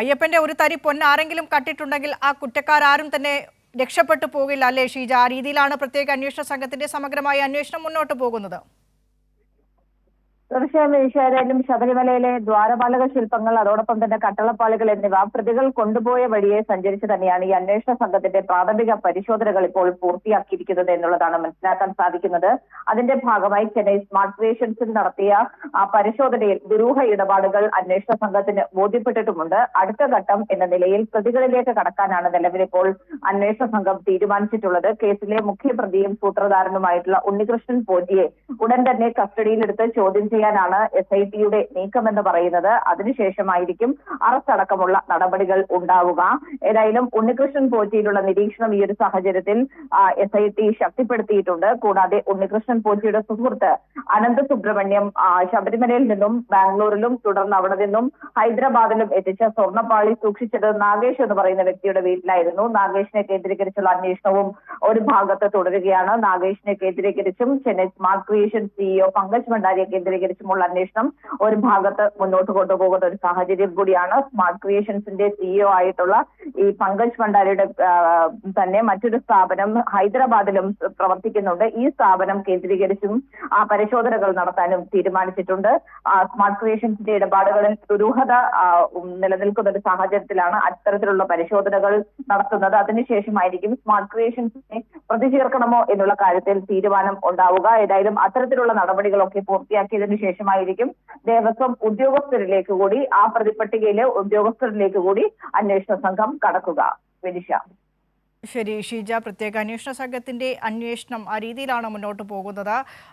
അയ്യപ്പന്റെ ഒരു തരി പൊന്നാരെങ്കിലും കട്ടിട്ടുണ്ടെങ്കിൽ ആ കുറ്റക്കാരും തന്നെ രക്ഷപ്പെട്ടു പോകില്ല അല്ലേ ഷീജ? ആ രീതിയിലാണ് പ്രത്യേക അന്വേഷണ സംഘത്തിന്റെ സമഗ്രമായ അന്വേഷണം മുന്നോട്ട് പോകുന്നത്. തീർച്ചയായും ഏതായാലും ശബരിമലയിലെ ദ്വാരപാലക ശില്പങ്ങൾ അതോടൊപ്പം തന്നെ കട്ടളപ്പാളികൾ എന്നിവ പ്രതികൾ കൊണ്ടുപോയ വഴിയെ സഞ്ചരിച്ച് തന്നെയാണ് ഈ അന്വേഷണ സംഘത്തിന്റെ പ്രാഥമിക പരിശോധനകൾ ഇപ്പോൾ പൂർത്തിയാക്കിയിരിക്കുന്നത് എന്നുള്ളതാണ് മനസ്സിലാക്കാൻ സാധിക്കുന്നത്. അതിന്റെ ഭാഗമായി ചെന്നൈ സ്മാർട്ട് ക്രിയേഷൻസിൽ നടത്തിയ ആ പരിശോധനയിൽ ദുരൂഹ ഇടപാടുകൾ അന്വേഷണ സംഘത്തിന് ബോധ്യപ്പെട്ടിട്ടുമുണ്ട്. അടുത്ത ഘട്ടം എന്ന നിലയിൽ പ്രതികളിലേക്ക് കടക്കാനാണ് നിലവിലിപ്പോൾ അന്വേഷണ സംഘം തീരുമാനിച്ചിട്ടുള്ളത്. കേസിലെ മുഖ്യപ്രതിയും സൂത്രധാരനുമായിട്ടുള്ള ഉണ്ണികൃഷ്ണൻ പോറ്റിയെ ഉടൻ തന്നെ കസ്റ്റഡിയിലെടുത്ത് ചോദ്യം ചെയ്യാനാണ് എസ് ഐ ടിയുടെ നീക്കമെന്ന് പറയുന്നത്. അതിനുശേഷമായിരിക്കും അറസ്റ്റ് അടക്കമുള്ള നടപടികൾ ഉണ്ടാവുക. ഏതായാലും ഉണ്ണികൃഷ്ണൻ പോറ്റിയിലുള്ള നിരീക്ഷണം ഈ ഒരു സാഹചര്യത്തിൽ എസ് ഐ ടി ശക്തിപ്പെടുത്തിയിട്ടുണ്ട്. കൂടാതെ ഉണ്ണികൃഷ്ണൻ പോറ്റിയുടെ സുഹൃത്ത് അനന്ത സുബ്രഹ്മണ്യം ശബരിമലയിൽ നിന്നും ബാംഗ്ലൂരിലും തുടർന്ന് അവിടെ നിന്നും ഹൈദരാബാദിലും എത്തിച്ച സ്വർണപ്പാളി സൂക്ഷിച്ചത് നാഗേഷ് എന്ന് പറയുന്ന വ്യക്തിയുടെ വീട്ടിലായിരുന്നു. നാഗേഷിനെ കേന്ദ്രീകരിച്ചുള്ള അന്വേഷണവും ഒരു ഭാഗത്ത് തുടരുകയാണ്. നാഗേഷിനെ കേന്ദ്രീകരിച്ചും Chennai smart creation CEO Pankaj ഭണ്ഡാരിയെ കേന്ദ്രീകരിച്ചുമുള്ള അന്വേഷണം ഒരു ഭാഗത്ത് മുന്നോട്ട് കൊണ്ടുപോകുന്ന ഒരു സാഹചര്യം കൂടിയാണ്. സ്മാർട്ട് ക്രിയേഷൻസിന്റെ സിഇഒ ആയിട്ടുള്ള ഈ പങ്കജ് ഭണ്ഡാരിയുടെ തന്നെ മറ്റൊരു സ്ഥാപനം ഹൈദരാബാദിലും പ്രവർത്തിക്കുന്നുണ്ട്. ഈ സ്ഥാപനം കേന്ദ്രീകരിച്ചും ആ പരിശോധനകൾ നടത്താനും തീരുമാനിച്ചിട്ടുണ്ട്. സ്മാർട്ട് ക്രിയേഷൻസിന്റെ ഇടപാടുകളിൽ ദുരൂഹത നിലനിൽക്കുന്ന ഒരു സാഹചര്യത്തിലാണ് അത്തരത്തിലുള്ള പരിശോധനകൾ നടത്തുന്നത്. അതിനുശേഷമായിരിക്കും സ്മാർട്ട് ക്രിയേഷൻസിനെ പ്രതി ചേർക്കണമോ എന്നുള്ള കാര്യത്തിൽ തീരുമാനം ഉണ്ടാവുക. ഏതായാലും അത്തരത്തിലുള്ള നടപടികളൊക്കെ പൂർത്തിയാക്കിയതിനു ശേഷമായിരിക്കും ദേവസ്വം ഉദ്യോഗസ്ഥരിലേക്ക് കൂടി ആ പ്രതിപട്ടികയിലെ ഉദ്യോഗസ്ഥരിലേക്ക് കൂടി അന്വേഷണ സംഘം കടക്കുക. വിനിഷ. ശരി ഷീജ. പ്രത്യേക അന്വേഷണ സംഘത്തിന്റെ അന്വേഷണം ആ രീതിയിലാണ് മുന്നോട്ട് പോകുന്നത്.